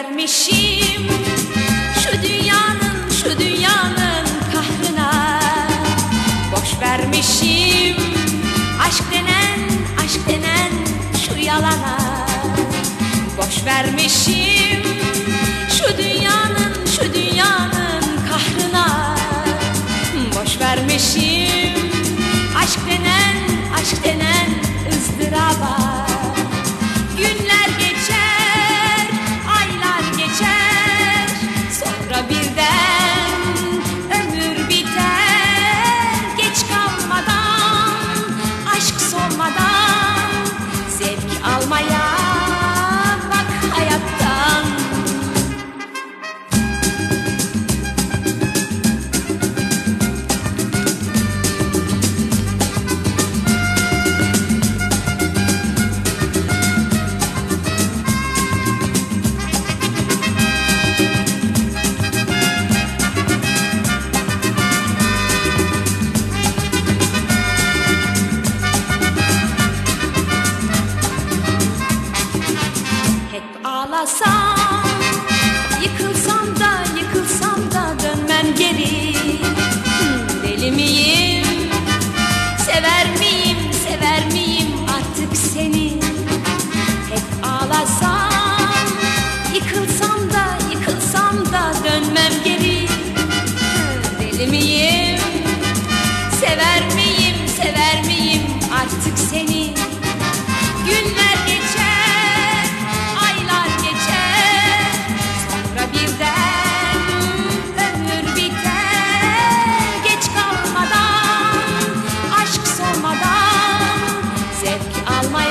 ermişim Şu dünyanın şu dünyanın kahrına. Boş vermişim. Aşk denen aşk denen şu yalana. Boş vermişim. deli miyim? Sever miyim, sever miyim artık seni? Günler geçer, aylar geçer Sonra birden ömür biter Geç kalmadan, aşk solmadan Zevk almaya